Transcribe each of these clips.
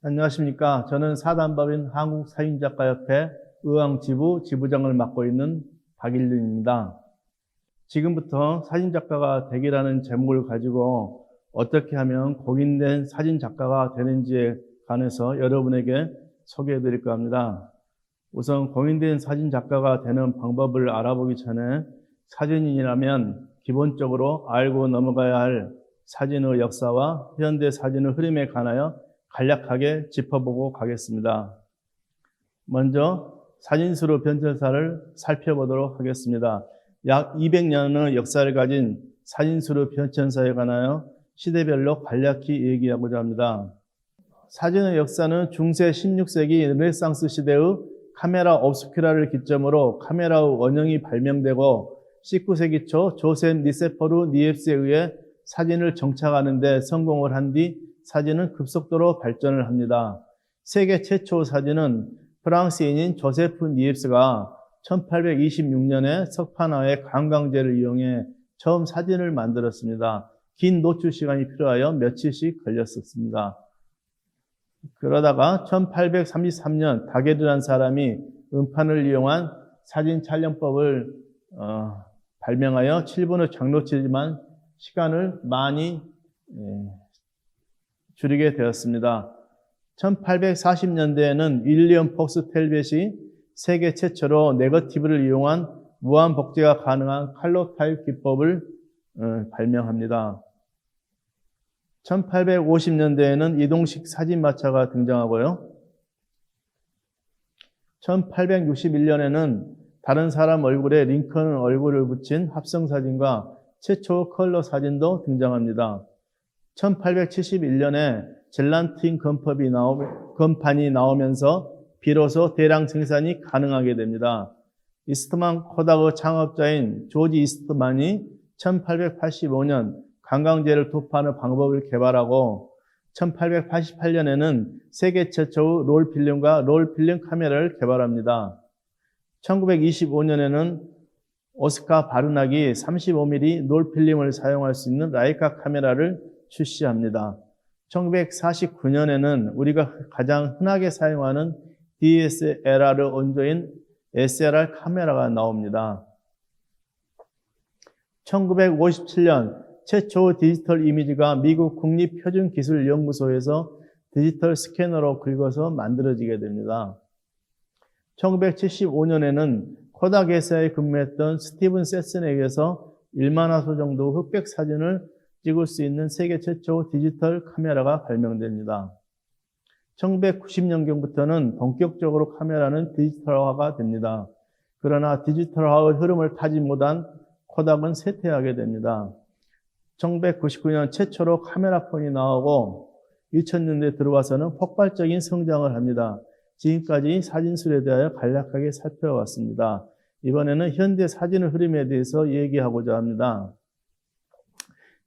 안녕하십니까. 저는 사단법인 한국사진작가협회 의왕지부 지부장을 맡고 있는 박일륜입니다. 지금부터 사진작가가 되기라는 제목을 가지고 어떻게 하면 공인된 사진작가가 되는지에 관해서 여러분에게 소개해 드릴까 합니다. 우선 공인된 사진작가가 되는 방법을 알아보기 전에 사진인이라면 기본적으로 알고 넘어가야 할 사진의 역사와 현대 사진의 흐름에 관하여 간략하게 짚어보고 가겠습니다. 먼저 사진수로 변천사를 살펴보도록 하겠습니다. 약 200년의 역사를 가진 사진수로 변천사에 관하여 시대별로 간략히 얘기하고자 합니다. 사진의 역사는 중세 16세기 르네상스 시대의 카메라 옵스큐라를 기점으로 카메라의 원형이 발명되고 19세기 초 조셉 니세퍼르 니엡스에 의해 사진을 정착하는 데 성공을 한 뒤 사진은 급속도로 발전을 합니다. 세계 최초 사진은 프랑스인인 조세프 니엡스가 1826년에 석판화의 관광제를 이용해 처음 사진을 만들었습니다. 긴 노출 시간이 필요하여 며칠씩 걸렸었습니다. 그러다가 1833년 다게르라는 사람이 음판을 이용한 사진 촬영법을 어, 발명하여 7분의 장로치지만 시간을 많이 예, 줄이게 되었습니다. 1840년대에는 윌리엄 폭스 텔벳이 세계 최초로 네거티브를 이용한 무한 복제가 가능한 칼로 타입 기법을 어, 발명합니다. 1850년대에는 이동식 사진 마차가 등장하고요. 1861년에는 다른 사람 얼굴에 링컨 얼굴을 붙인 합성 사진과 최초 컬러 사진도 등장합니다. 1871년에 젤란틴 건법이 나오, 건판이 나오면서 비로소 대량 생산이 가능하게 됩니다. 이스트만 코닥의 창업자인 조지 이스트만이 1885년 관광제를 투파하는 방법을 개발하고 1888년에는 세계 최초의 롤필름과 롤필름 카메라를 개발합니다. 1925년에는 오스카 바르낙이 35mm 롤필름을 사용할 수 있는 라이카 카메라를 출시합니다. 1949년에는 우리가 가장 흔하게 사용하는 DSLR의 원조인 SLR 카메라가 나옵니다. 1957년 최초 디지털 이미지가 미국 국립표준기술연구소에서 디지털 스캐너로 긁어서 만들어지게 됩니다. 1975년에는 코닥 회사에 근무했던 스티븐 세슨에게서 1만 화소 정도 흑백 사진을 찍을 수 있는 세계 최초 디지털 카메라가 발명됩니다. 1990년경부터는 본격적으로 카메라는 디지털화가 됩니다. 그러나 디지털화의 흐름을 타지 못한 코닥은 쇠퇴하게 됩니다. 1999년 최초로 카메라폰이 나오고 2000년대 들어와서는 폭발적인 성장을 합니다. 지금까지 사진술에 대하여 간략하게 살펴봤습니다. 이번에는 현대 사진의 흐름에 대해서 얘기하고자 합니다.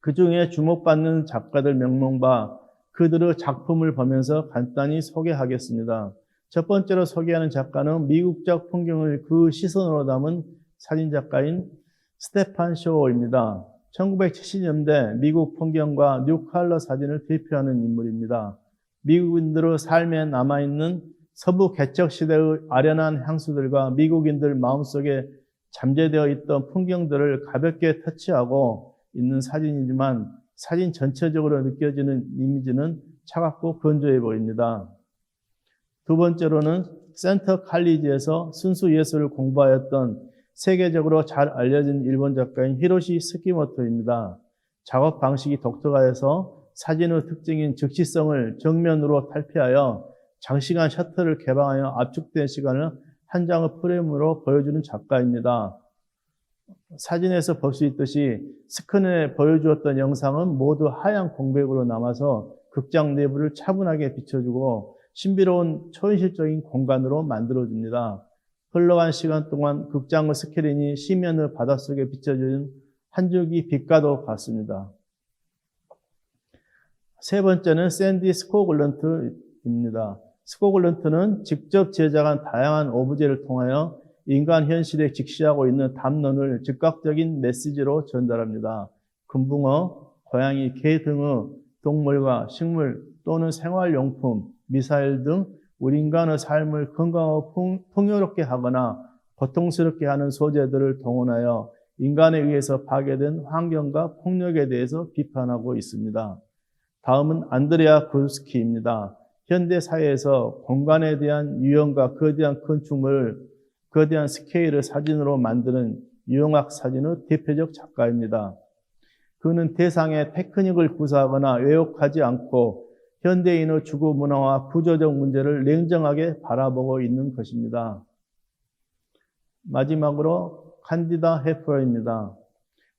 그 중에 주목받는 작가들 명명과 그들의 작품을 보면서 간단히 소개하겠습니다. 첫 번째로 소개하는 작가는 미국적 풍경을 그 시선으로 담은 사진작가인 스테판 쇼어입니다. 1970년대 미국 풍경과 뉴칼러 사진을 대표하는 인물입니다. 미국인들의 삶에 남아있는 서부 개척 시대의 아련한 향수들과 미국인들 마음속에 잠재되어 있던 풍경들을 가볍게 터치하고 있는 사진이지만 사진 전체적으로 느껴지는 이미지는 차갑고 건조해 보입니다. 두 번째로는 센터 칼리지에서 순수 예술을 공부하였던 세계적으로 잘 알려진 일본 작가인 히로시 스키모토입니다. 작업 방식이 독특하여서 사진의 특징인 즉시성을 정면으로 탈피하여 장시간 셔터를 개방하여 압축된 시간을 한 장의 프레임으로 보여주는 작가입니다. 사진에서 볼 수 있듯이 스크린에 보여주었던 영상은 모두 하얀 공백으로 남아서 극장 내부를 차분하게 비춰주고 신비로운 초현실적인 공간으로 만들어줍니다. 흘러간 시간 동안 극장의 스크린이 시면의 바닷속에 비춰주는 한 줄기 빛과도 같습니다. 세 번째는 샌디 스코글런트입니다. 스코글런트는 직접 제작한 다양한 오브제를 통하여 인간 현실에 직시하고 있는 담론을 즉각적인 메시지로 전달합니다. 금붕어, 고양이, 개 등의 동물과 식물 또는 생활용품, 미사일 등 우리 인간의 삶을 건강하고 풍- 풍요롭게 하거나 고통스럽게 하는 소재들을 동원하여 인간에 의해서 파괴된 환경과 폭력에 대해서 비판하고 있습니다. 다음은 안드레아 구스키입니다. 현대 사회에서 공간에 대한 유형과 거대한 건축물, 거대한 스케일을 사진으로 만드는 유형학 사진의 대표적 작가입니다. 그는 대상의 테크닉을 구사하거나 왜곡하지 않고 현대인의 주거 문화와 구조적 문제를 냉정하게 바라보고 있는 것입니다. 마지막으로 칸디다 헤퍼입니다.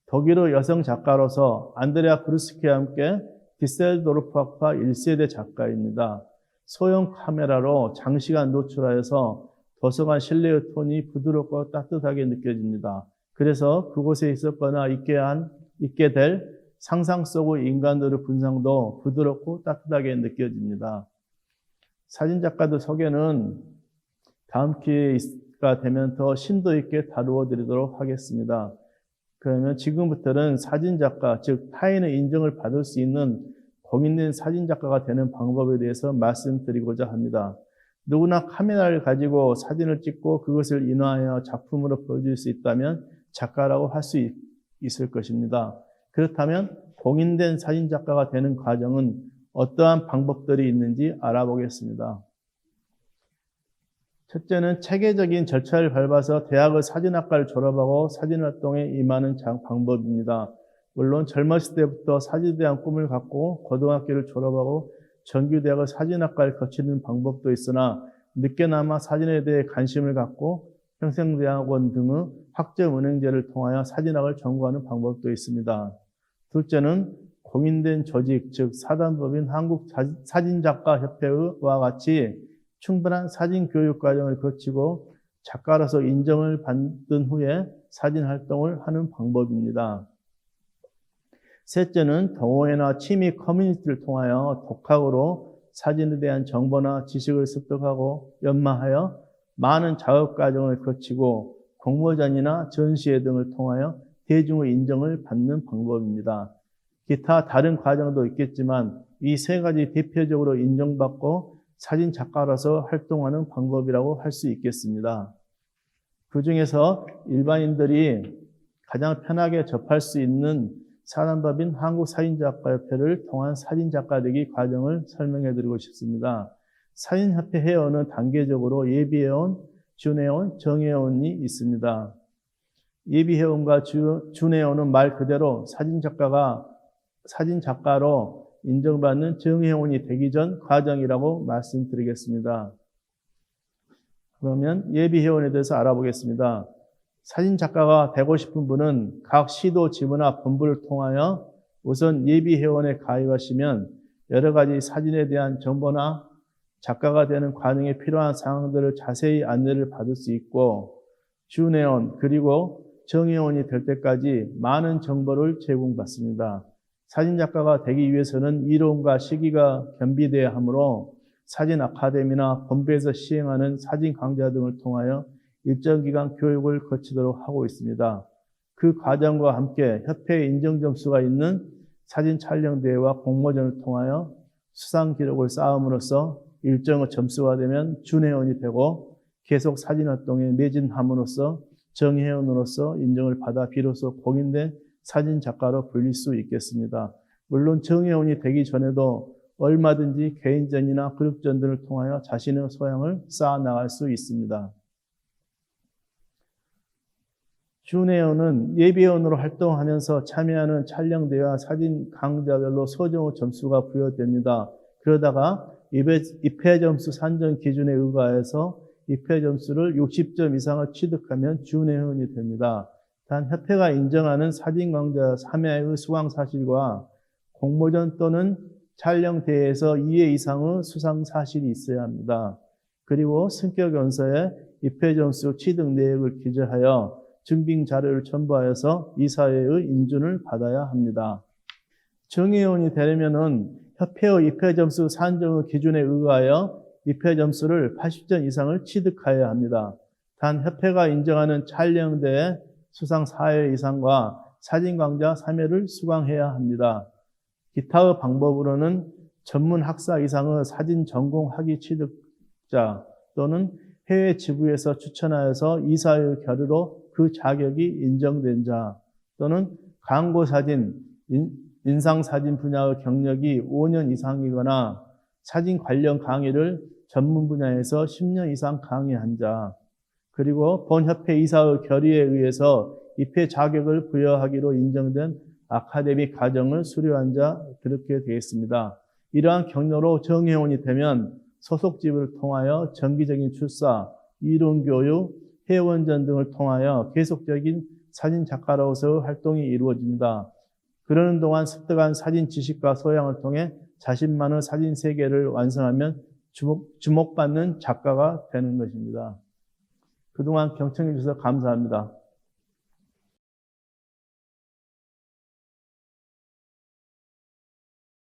독일의 여성 작가로서 안드레아 크루스키와 함께 디셀도르프 학파 1세대 작가입니다. 소형 카메라로 장시간 노출하여서 도서관 실내의 톤이 부드럽고 따뜻하게 느껴집니다. 그래서 그곳에 있었거나 있게 한, 있게 될 상상 속의 인간들의 분상도 부드럽고 따뜻하게 느껴집니다. 사진작가들 소개는 다음 기회가 되면 더 심도 있게 다루어 드리도록 하겠습니다. 그러면 지금부터는 사진작가, 즉 타인의 인정을 받을 수 있는 공인된 사진작가가 되는 방법에 대해서 말씀드리고자 합니다. 누구나 카메라를 가지고 사진을 찍고 그것을 인화하여 작품으로 보여줄 수 있다면 작가라고 할 수 있을 것입니다. 그렇다면 공인된 사진 작가가 되는 과정은 어떠한 방법들이 있는지 알아보겠습니다. 첫째는 체계적인 절차를 밟아서 대학의 사진학과를 졸업하고 사진활동에 임하는 장- 방법입니다. 물론 젊었을 때부터 사진에 대한 꿈을 갖고 고등학교를 졸업하고 정규대학의 사진학과를 거치는 방법도 있으나 늦게나마 사진에 대해 관심을 갖고 평생대학원 등의 학점은행제를 통하여 사진학을 전공하는 방법도 있습니다. 둘째는 공인된 조직, 즉 사단법인 한국사진작가협회와 같이 충분한 사진 교육 과정을 거치고 작가로서 인정을 받은 후에 사진 활동을 하는 방법입니다. 셋째는 동호회나 취미 커뮤니티를 통하여 독학으로 사진에 대한 정보나 지식을 습득하고 연마하여 많은 작업 과정을 거치고 공모전이나 전시회 등을 통하여 대중의 인정을 받는 방법입니다. 기타 다른 과정도 있겠지만 이 세 가지 대표적으로 인정받고 사진 작가로서 활동하는 방법이라고 할 수 있겠습니다. 그 중에서 일반인들이 가장 편하게 접할 수 있는 사단법인 한국사진작가협회를 통한 사진작가 되기 과정을 설명해 드리고 싶습니다. 사진협회 회원은 단계적으로 예비회원, 준회원, 정회원이 있습니다. 예비회원과 준회원은 말 그대로 사진작가가 사진작가로 인정받는 정회원이 되기 전 과정이라고 말씀드리겠습니다. 그러면 예비회원에 대해서 알아보겠습니다. 사진 작가가 되고 싶은 분은 각 시도 지부나 본부를 통하여 우선 예비회원에 가입하시면 여러 가지 사진에 대한 정보나 작가가 되는 과정에 필요한 사항들을 자세히 안내를 받을 수 있고 준회원 그리고 정회원이 될 때까지 많은 정보를 제공받습니다. 사진 작가가 되기 위해서는 이론과 시기가 겸비되어야 하므로 사진 아카데미나 본부에서 시행하는 사진 강좌 등을 통하여 일정 기간 교육을 거치도록 하고 있습니다. 그 과정과 함께 협회 인정 점수가 있는 사진 촬영 대회와 공모전을 통하여 수상 기록을 쌓음으로써 일정의 점수가 되면 준회원이 되고 계속 사진 활동에 매진함으로써 정회원으로서 인정을 받아 비로소 공인된 사진 작가로 불릴 수 있겠습니다. 물론 정회원이 되기 전에도 얼마든지 개인전이나 그룹전 등을 통하여 자신의 소양을 쌓아 나갈 수 있습니다. 준회원은 예비회원으로 활동하면서 참여하는 촬영대회와 사진 강좌별로 소정의 점수가 부여됩니다. 그러다가 입회 점수 산정 기준에 의거해서 입회 점수를 60점 이상을 취득하면 준회원이 됩니다. 단 협회가 인정하는 사진 강좌 3회의 수강 사실과 공모전 또는 촬영 대회에서 2회 이상의 수상 사실이 있어야 합니다. 그리고 성격 연서에 입회 점수 취득 내역을 기재하여 증빙 자료를 첨부하여서 이사회의 인준을 받아야 합니다. 정회원이 되려면은 협회의 입회 점수 산정의 기준에 의하여 입회 점수를 80점 이상을 취득하여야 합니다. 단 협회가 인정하는 촬영대회 수상 4회 이상과 사진 강좌 3회를 수강해야 합니다. 기타의 방법으로는 전문 학사 이상의 사진 전공 학위 취득자 또는 해외 지부에서 추천하여서 이사의 결의로 그 자격이 인정된 자 또는 광고 사진, 인상 사진 분야의 경력이 5년 이상이거나 사진 관련 강의를 전문 분야에서 10년 이상 강의한 자, 그리고 본협회 이사의 결의에 의해서 입회 자격을 부여하기로 인정된 아카데미 과정을 수료한 자, 그렇게 되겠습니다. 이러한 경로로 정회원이 되면 소속집을 통하여 정기적인 출사, 이론 교육, 회원전 등을 통하여 계속적인 사진 작가로서의 활동이 이루어집니다. 그러는 동안 습득한 사진 지식과 소양을 통해 자신만의 사진 세계를 완성하면 주목, 주목받는 작가가 되는 것입니다. 그동안 경청해 주셔서 감사합니다.